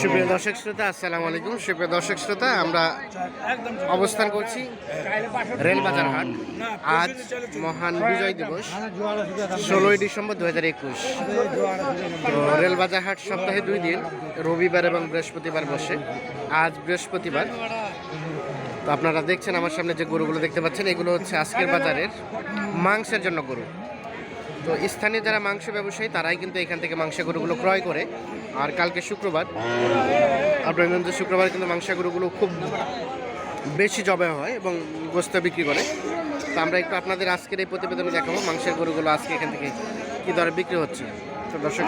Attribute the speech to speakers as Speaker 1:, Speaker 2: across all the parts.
Speaker 1: সুপ্রিয় দর্শক শ্রোতা, আসসালামু আলাইকুম। সুপ্রিয় দর্শক শ্রোতা, আমরা অবস্থান করছি রেলবাজার হাট। আজ মহান বিজয় দিবস, ষোলোই ডিসেম্বর দু হাজার একুশ। তো রেলবাজার হাট সপ্তাহে দুই দিন, রবিবার এবং বৃহস্পতিবার বসে। আজ বৃহস্পতিবার। তো আপনারা দেখছেন আমার সামনে যে গরুগুলো দেখতে পাচ্ছেন, এগুলো হচ্ছে আজকের বাজারের মাংসের জন্য গরু। তো স্থানীয় যারা মাংস ব্যবসায়ী, তারাই কিন্তু এখান থেকে মাংস গরুগুলো ক্রয় করে। আর কালকে শুক্রবার। আপনার যে শুক্রবার কিন্তু গরুগুলো খুব বেশি জবে হয় এবং গোস্ত বিক্রি করে। তো আমরা একটু আপনাদের আজকের এই প্রতিবেদনে দেখাবো মাংসের গরুগুলো আজকে এখান থেকে কী দরে বিক্রি হচ্ছে। তো দর্শক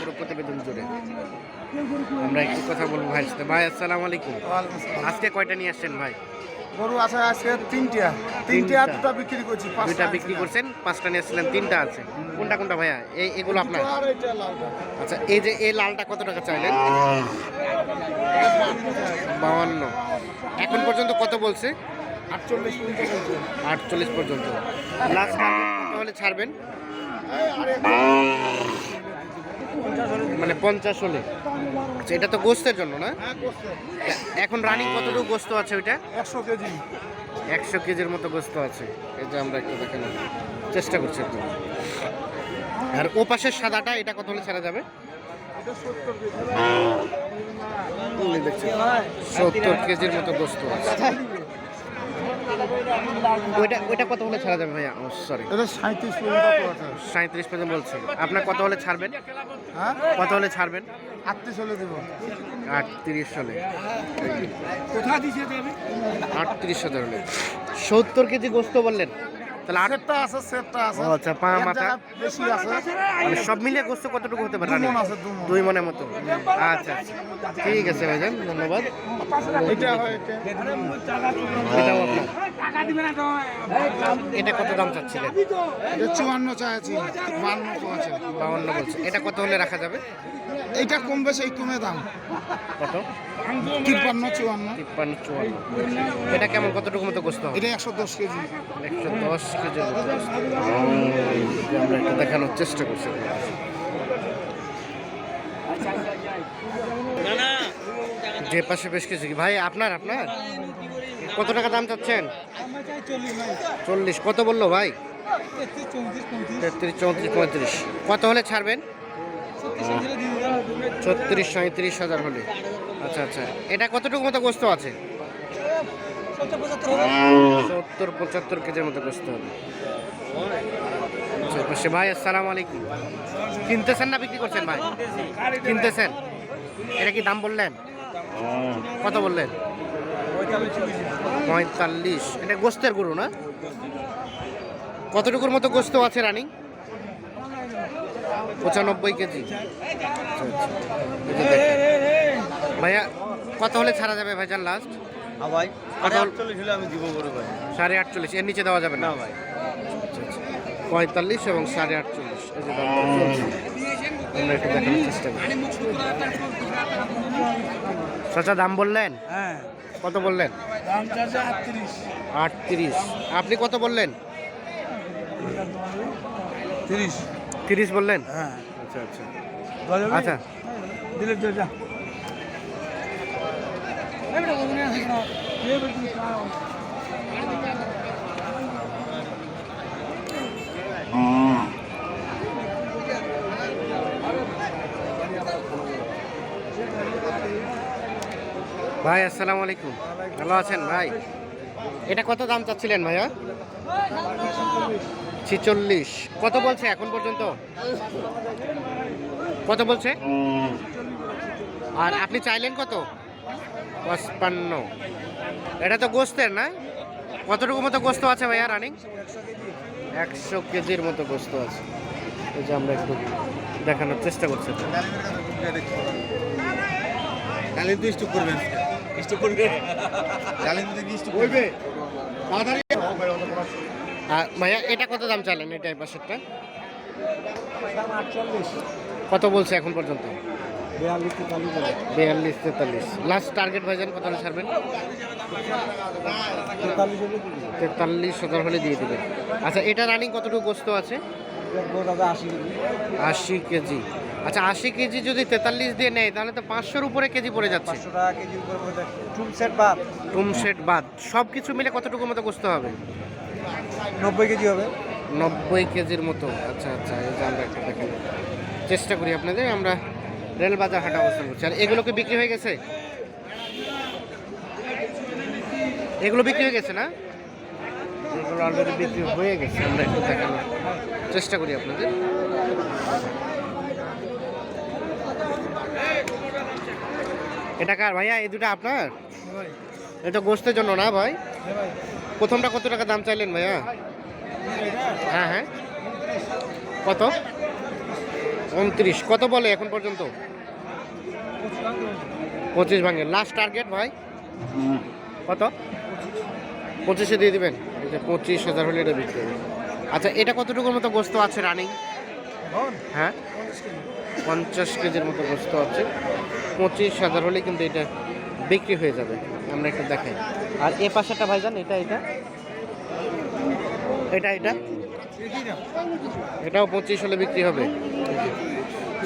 Speaker 1: পুরো প্রতিবেদন জুড়ে। আমরা একটু কথা বলব ভাইয়ের সাথে। ভাই আসসালামু আলাইকুম। আজকে কয়টা নিয়ে আসছেন ভাই?
Speaker 2: গরু আছে আজকে তিনটা তিনটা। দুটা বিক্রি করছি
Speaker 1: দুইটা বিক্রি করছেন পাঁচটা নিয়ে আসছিলেন তিনটা আছে। কোনটা কোনটা ভাইয়া? এই এগুলো আপনার? আচ্ছা এই যে এই লালটা কত টাকা চাইলেন? বাউান্ন। এখন পর্যন্ত কত বলছে?
Speaker 2: আটচল্লিশ পর্যন্ত
Speaker 1: আটচল্লিশ পর্যন্ত। লাস্ট কত হলে ছাড়বেন? মানে পঞ্চাশ হলে। আচ্ছা এটা তো গোস্তের জন্য না?
Speaker 2: হ্যাঁ
Speaker 1: এখন রানিং কতটুকু গোস্ত আছে ওইটা?
Speaker 2: একশো কেজি।
Speaker 1: একশো কেজির মতো গোস্ত আছে। এই যে আমরা একটু দেখানোর চেষ্টা করছি একটু। আর ও পাশের সাদাটা এটা কত হলে ছাড়া যাবে?
Speaker 2: এটা সত্তর
Speaker 1: সত্তর কেজির মতো গোস্ত আছে। ওইটা ওইটা কত হলে ছাড়া যাবে ভাইয়া? সরি
Speaker 2: এটা সাঁত্রিশ পর্যন্ত
Speaker 1: সাঁত্রিশ পর্যন্ত বলছি। আপনার কত হলে ছাড়বেন?
Speaker 2: হ্যাঁ?
Speaker 1: কত হলে ছাড়বেন?
Speaker 2: আটত্রিশ হলে দেবো।
Speaker 1: আটত্রিশ হলে।
Speaker 2: কোথায় দিছে
Speaker 1: আটত্রিশ হাজার হলে। সত্তর কেজি গোস্ত বললেন? তাহলে
Speaker 2: সেটটা আছে সেটটা আছে।
Speaker 1: আচ্ছা, পা মাথা।
Speaker 2: বেশি আছে।
Speaker 1: মানে সব মিলিয়ে গোস্ত কতটুকু হতে পারে
Speaker 2: মণ আছে,
Speaker 1: দুই মনের মতো। আচ্ছা আচ্ছা ঠিক আছে ভাইজান ধন্যবাদ।
Speaker 2: এটা হয় এটা
Speaker 1: এটাও আপনার। এটা কত দাম চাচ্ছিলেন?
Speaker 2: এটা চুয়ান্ন চাইছি।
Speaker 1: বাউন্ন বলছে। এটা কত হলে রাখা যাবে?
Speaker 2: এইটা কম বেশি কমে দাম।
Speaker 1: কত?
Speaker 2: তিপ্পান্ন চুয়ান্ন।
Speaker 1: তিপ্পান্ন চুয়ান্ন। এটা কেমন কতটুকু মতো গোস্ত? হবে
Speaker 2: এটা একশো দশ কেজি।
Speaker 1: একশো দশ কেজি আমরা একটু দেখানোর চেষ্টা করছি। যে পাশে বেশ কিছু কি? ভাই আপনার আপনার? কত টাকা দাম চাচ্ছেন? চল্লিশ। কত বলল ভাই? তেত্রিশ চৌত্রিশ পঁয়ত্রিশ। কত হলে ছাড়বেন? ছত্রিশ সাঁত্রিশ হাজার হলে। আচ্ছা আচ্ছা। এটা কতটুকু মতো গোস্ত আছে? সত্তর পঁচাত্তর কেজির মতো গোস্ত হবে। আচ্ছা, ভাই আসসালামু আলাইকুম। কিনতেছেন না বিক্রি করছেন ভাই? কিনতেছেন? এটা কি দাম বললেন? কত বললেন? পঁয়তাল্লিশ। এটা গোস্তের গরু না? কতটুকুর মতো গোস্ত আছে রানিং? পঁচানব্বই কেজি। আচ্ছা, আচ্ছা। ভাইয়া কত হলে ছাড়া যাবে ভাইজান লাস্ট
Speaker 3: ভাই
Speaker 1: কত হল-
Speaker 3: আটচল্লিশ হলে আমি দিব বড় ভাই।
Speaker 1: সাড়ে আটচল্লিশ। এর নিচে দেওয়া যাবে না?
Speaker 3: না ভাই।
Speaker 1: আচ্ছা। পঁয়তাল্লিশ এবং সাড়ে আটচল্লিশ। এই যে আমরা একটু দেখানোর চেষ্টা করি। চাচা দাম বললেন?
Speaker 2: হ্যাঁ।
Speaker 1: কত বললেন?
Speaker 2: আটত্রিশ।
Speaker 1: আপনি কত বললেন?
Speaker 2: তিরিশ।
Speaker 1: তিরিশ বললেন?
Speaker 2: হ্যাঁ।
Speaker 1: আচ্ছা আচ্ছা।
Speaker 2: আচ্ছা। দিলে যা।
Speaker 1: ভাই আসসালামু আলাইকুম। ভালো আছেন ভাই? এটা কত দাম চাচ্ছিলেন ভাইয়া? ছিচল্লিশ কত বলছে এখন পর্যন্ত কত বলছে আর আপনি চাইলেন কত পঁচপান্ন এটা তো গোস্তের না কতটুকু মতো গোস্ত আছে ভাইয়া রানিং একশো কেজির মতো গোস্ত আছে এই যে আমরা একটু দেখানোর চেষ্টা করছি
Speaker 3: কালিন তো স্টক করবেন স্টক করবে কালিন তো স্টক করবে
Speaker 1: ভাইয়া এটা কত দাম চাইলেন এই টাইপ পাশেরটা? কত বলছে এখন পর্যন্ত?
Speaker 2: বিয়াল্লিশ তেতাল্লিশ।
Speaker 1: লাস্ট টার্গেট ভাইজান কত হলে ছাড়বেন?
Speaker 2: তেতাল্লিশ
Speaker 1: হাজার হলে দিয়ে দেবেন। আচ্ছা এটা রানিং কতটুকু গোস্ত আছে?
Speaker 2: আশি
Speaker 1: কেজি। আচ্ছা আশি কেজি যদি তেতাল্লিশ দিয়ে নেয় তাহলে তো পাঁচশোর উপরে কেজি পড়ে যাচ্ছে।
Speaker 2: টুম সেট বাদ।
Speaker 1: টুম সেট বাদ। সব কিছু মিলে কতটুকু মতো কষতে হবে?
Speaker 2: নব্বই কেজি হবে।
Speaker 1: নব্বই কেজির মতো। আচ্ছা আচ্ছা এই যে আমরা একটা দেখেন চেষ্টা করি আপনাদের আমরা রেল বাজার হাট অবস্থান করছি। আর এগুলো কি বিক্রি হয়ে গেছে? এগুলো বিক্রি হয়ে গেছে না? এগুলো অলরেডি বিক্রি হয়ে গেছে আমরা একটু দেখানোর চেষ্টা করি আপনাদের। এটা কার ভাইয়া? এই দুটো আপনার? এটা গোস্তের জন্য না ভাই। প্রথমটা কত টাকা দাম চাইলেন ভাইয়া? হ্যাঁ হ্যাঁ। কত? উনত্রিশ। কত বলে এখন পর্যন্ত? পঁচিশ ভাঙে। লাস্ট টার্গেট ভাই? কত? পঁচিশে দিয়ে দেবেন? পঁচিশ হাজার হলে এটা বিক্রি হবে। আচ্ছা এটা কতটুকুর মতো গোস্ত আছে রানিং হ্যাঁ? পঞ্চাশ কেজির মতো গোস্ত আছে। পঁচিশ হাজার হলে কিন্তু এটা বিক্রি হয়ে যাবে। আমরা একটু দেখাই। আর এ পাশেটা ভাইজান এটা এটা? এটা এটা? এটাও পঁচিশ হলে বিক্রি হবে।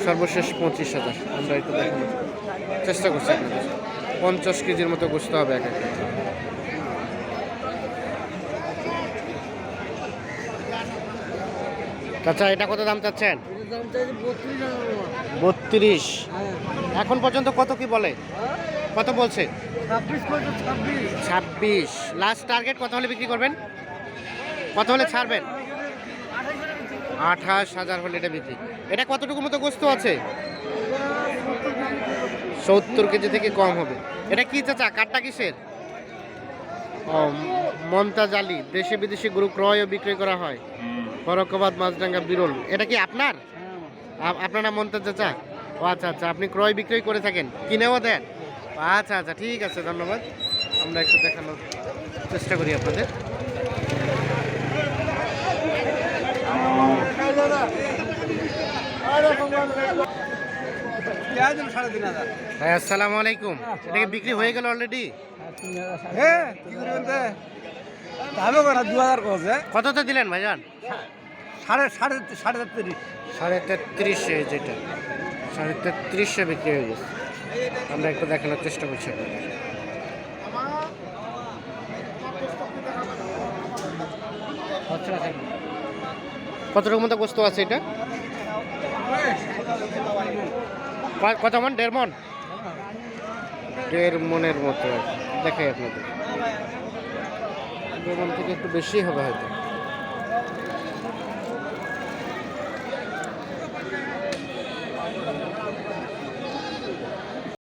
Speaker 1: সর্বশেষ পঁচিশ হাজার। আমরা একটু দেখানোর চেষ্টা করছি পঞ্চাশ কেজির মতো গোস্ত হবে এক একটা। আচ্ছা এটা কত দাম চাচ্ছেন? বত্রিশ। এখন পর্যন্ত কত কি বলে? কত বলছে? ছাব্বিশ লাস্ট টার্গেট কত হলে বিক্রি করবেন? কত হলে ছাড়বেন? আঠাশ হাজার হলে এটা বিক্রি। এটা কতটুকু মতো গোস্ত আছে? সত্তর কেজি থেকে কম হবে। এটা কি চাচা কাঠটা কিসের? ও মমতাজ আলী দেশে বিদেশে গরু ক্রয় ও বিক্রয় করা হয়। ফরকাবাদ মাছরাঙ্গা বিরল। এটা কি আপনার? আপ- আপনার নাম মমতাজ চাচা? ও আচ্ছা আচ্ছা আপনি ক্রয় বিক্রয় করে থাকেন। কিনেও দেন? আচ্ছা আচ্ছা ঠিক আছে ধন্যবাদ। আমরা একটু দেখানোর চেষ্টা করি আপনাদের। ভাই আসসালামু আলাইকুম। এটা কি বিক্রি হয়ে গেল অলরেডি
Speaker 2: হ্যাঁ দু হাজার
Speaker 1: কততে দিলেন ভাইজান?
Speaker 2: সাড়ে সাড়ে সাড়ে তেত্রিশ।
Speaker 1: সাড়ে তেত্রিশে যেটা। সাড়ে তেত্রিশে বিক্রি হয়ে গেছে। আমরা একটু দেখানোর চেষ্টা করছি কত কতটুকু মতো বস্তু আছে এটা? কত মন? দেড় মন? দেড় মনের মতো। দেখাই আপনাদের। দেড় মন থেকে একটু বেশি হবে হয়তো।